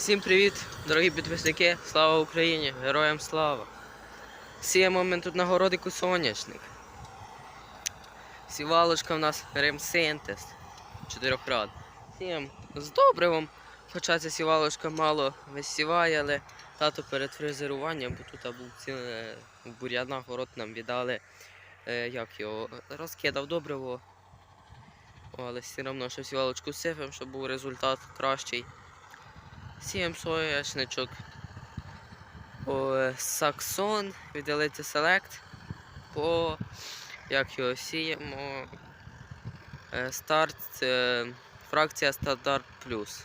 Всім привіт, дорогі підписники! Слава Україні! Героям слава! Сіємо ми тут на городику соняшник. Сівалочка в нас ремсинтез чотирьохрад. Сіємо з добривом, хоча ця сівалочка мало висіває, але тато перед фрезеруванням, бо тут був ціле бур'яна, город нам віддали, е, як його, розкидав добриво. Але все одно, що сівалочку сипемо, щоб був результат кращий. Сієм соняшничок. О, е, Саксон від Elite Select. По як його сіємо. е, Старт е, фракція Стандарт Плюс.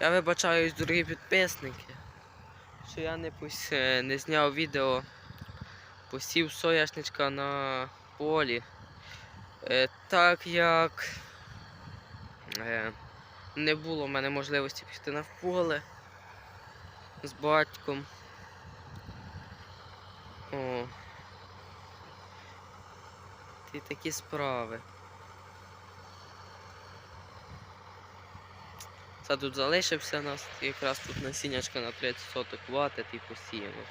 Я вибачаюсь, дорогі підписники, що я не, пос... е, не зняв відео посів соняшничка на полі. Так як не було в мене можливості піти на з батьком. О. Ти такі справи. Це тут залишився нас, якраз тут насіннячка на 30 соток ватить і посіяно.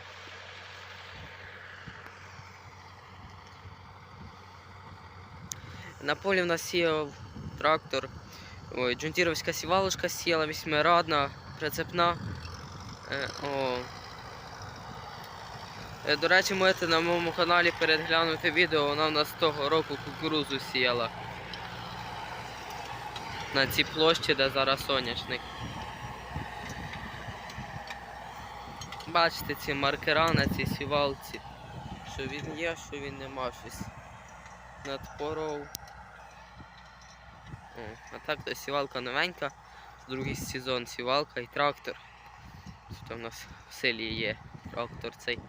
На полі в нас сіяв трактор. Ой, джунтіровська сівалушка сіяла вісьмирадна, прицепна. Е, о. Е, до речі, можете на моєму каналі переглянути відео, вона в нас того року кукурузу сіяла. На цій площі, де зараз соняшник. Бачите ці маркера на цій сівалці. Що він є, що він нема щось. Надпоров. А так то сівалка новенька, другий сезон сівалка і трактор. Тут у нас в селі є трактор цей.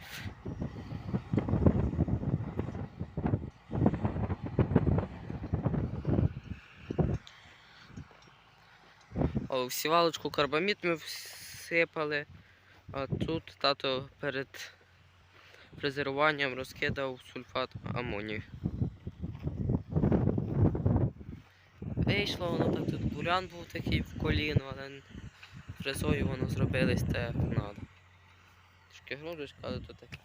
О, в сівалочку карбамід ми всипали, а тут тато перед фрезеруванням розкидав сульфат амонію. Вийшло воно так тут бурян був такий в коліно, але фрезою воно зробилось так як треба. Трошки грудочка, але то таке.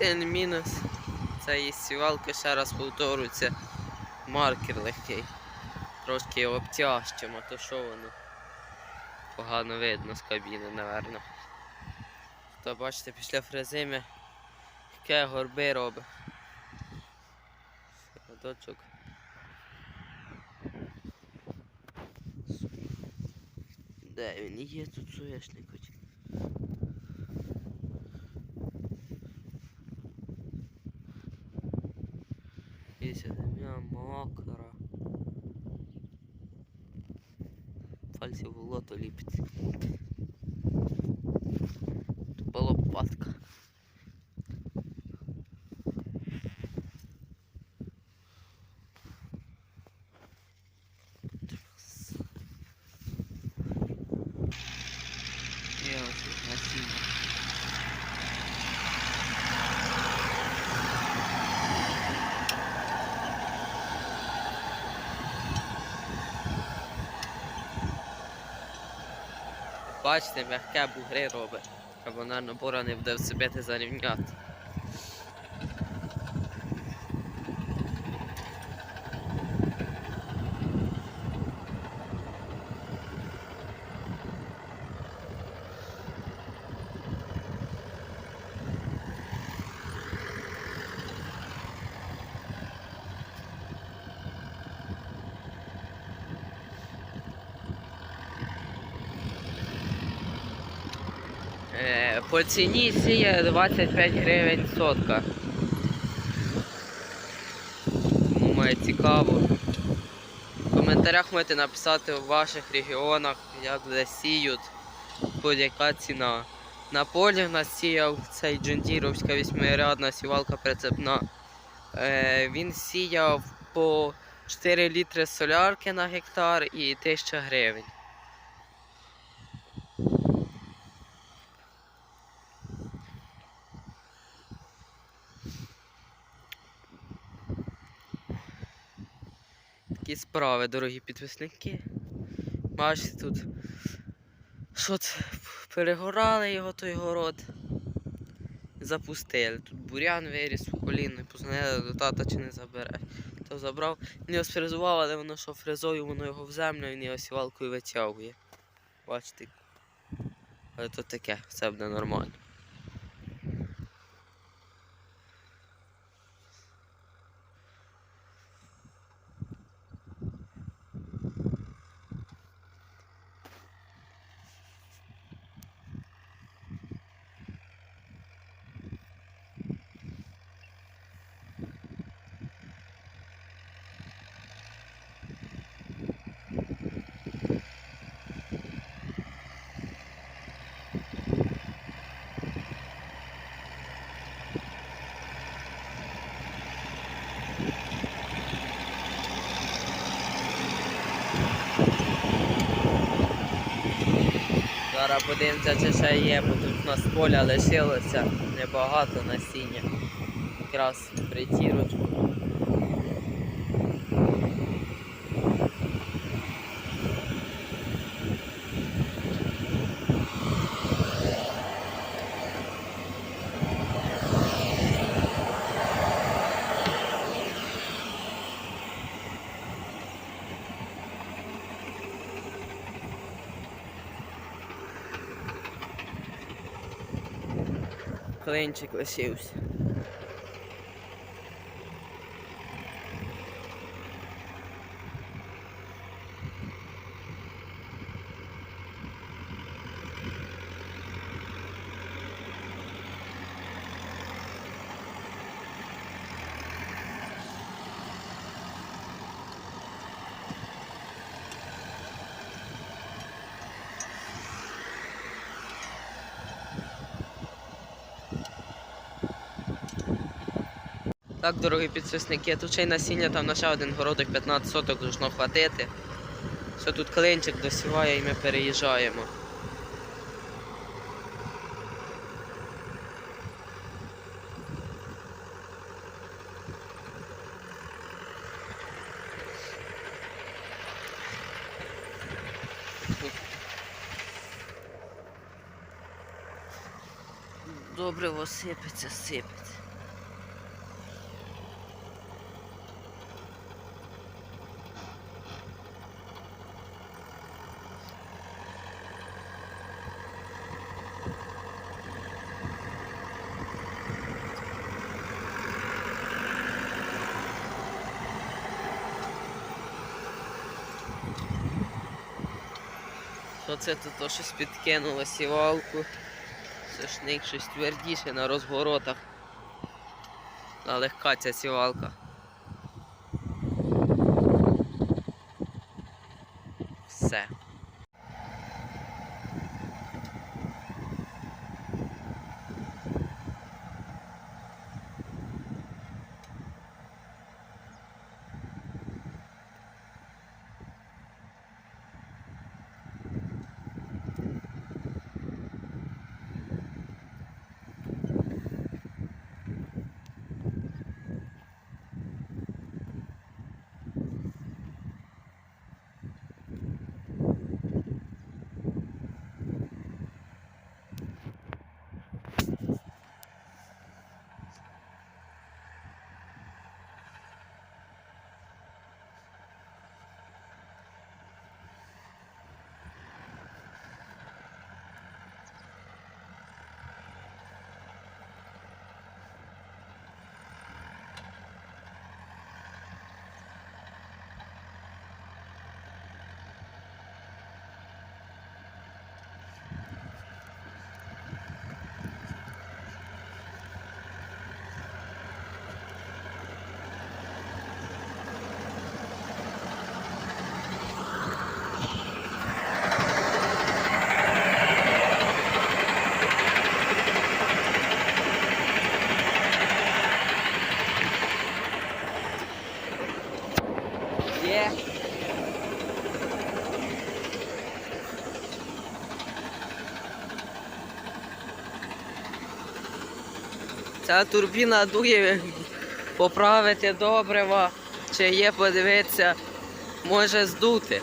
Єдиний мінус цієї сівалки, ще раз повторюю, це маркер легкий. Трошки його обтяжчимо, а то що воно погано видно з кабіни, напевно. То бачите, після фрезими яке горби робить. Садочок. Де він є тут соєшник хоч? мокро. Пальці в лото ліпить. Тут була лопатка. Я ось тут насіння. Бачите, м'яке бугри робить. щоб вона набора не буде себе зарівняти. По ціні сіє 25 гривень сотка. Кому має цікаво. В коментарях можете написати в ваших регіонах, як де сіють, будь-яка ціна. На полі в нас сіяв цей джундіровська вісьмирядна сівалка прицепна. Е, він сіяв по 4 літри солярки на гектар і 1000 гривень. Такі справи, дорогі підписники. Бачите тут. Що? Перегорали його той город. Запустили. Тут бурян виріс у коліно, позвонили до тата чи не забере. То забрав. Він його сфрезував, але воно що фрезою, воно його в землю, він його сівалкою витягує. Бачите. Але то таке, все буде нормально. Зараз подивимося, чи ще є, бо тут у нас поля лишилося небагато насіння. Якраз притірочку. Клинчик лишився. Так, дорогі підписники, тут ще й насіння там на ще один городок 15 соток должно хватити. Все тут клинчик досіває і ми переїжджаємо. Добре сипеться, сипеться. Оце тут то щось підкинуло сівалку. Сошник щось твердіше на розворотах. А легка ця сівалка. Все. Є. Ця турбіна дує поправити добрива, чи є подивитися, може здути.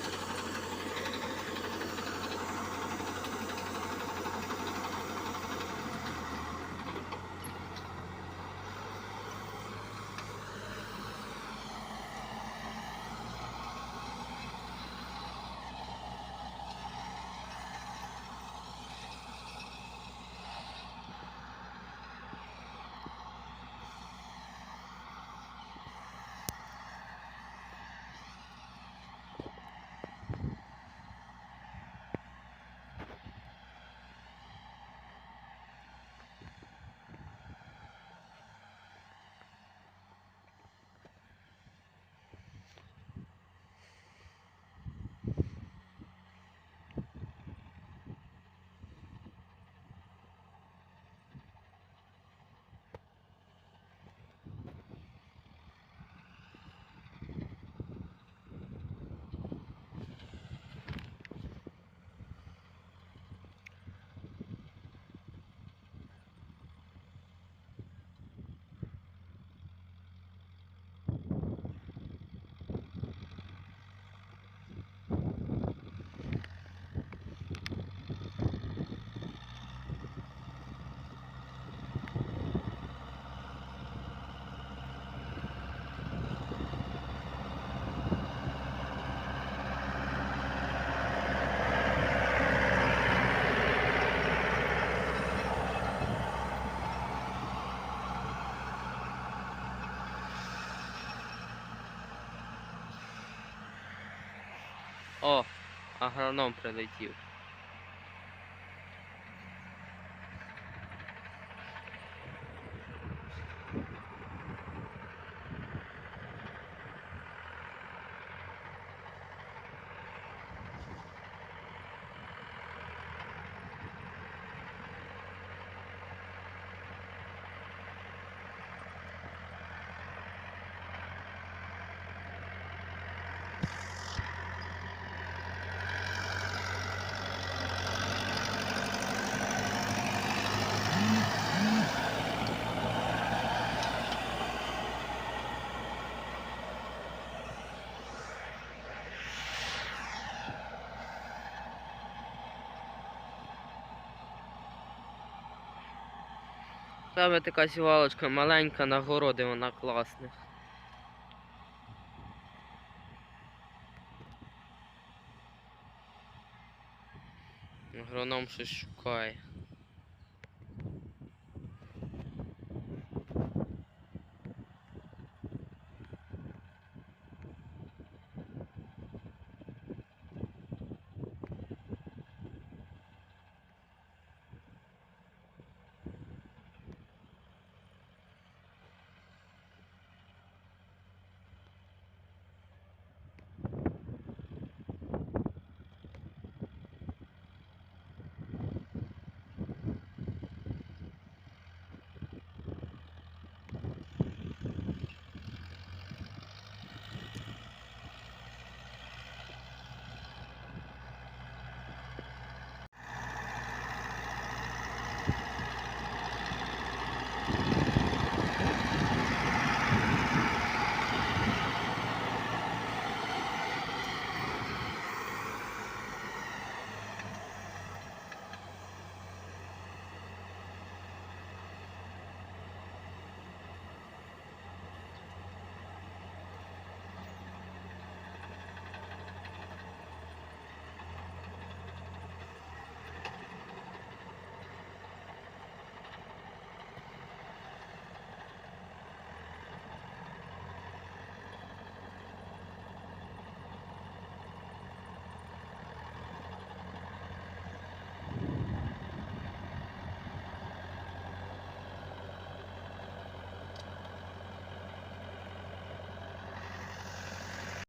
О, агроном прилетів. Саме така сівалочка маленька, на городи вона класна. Агроном щось шукає.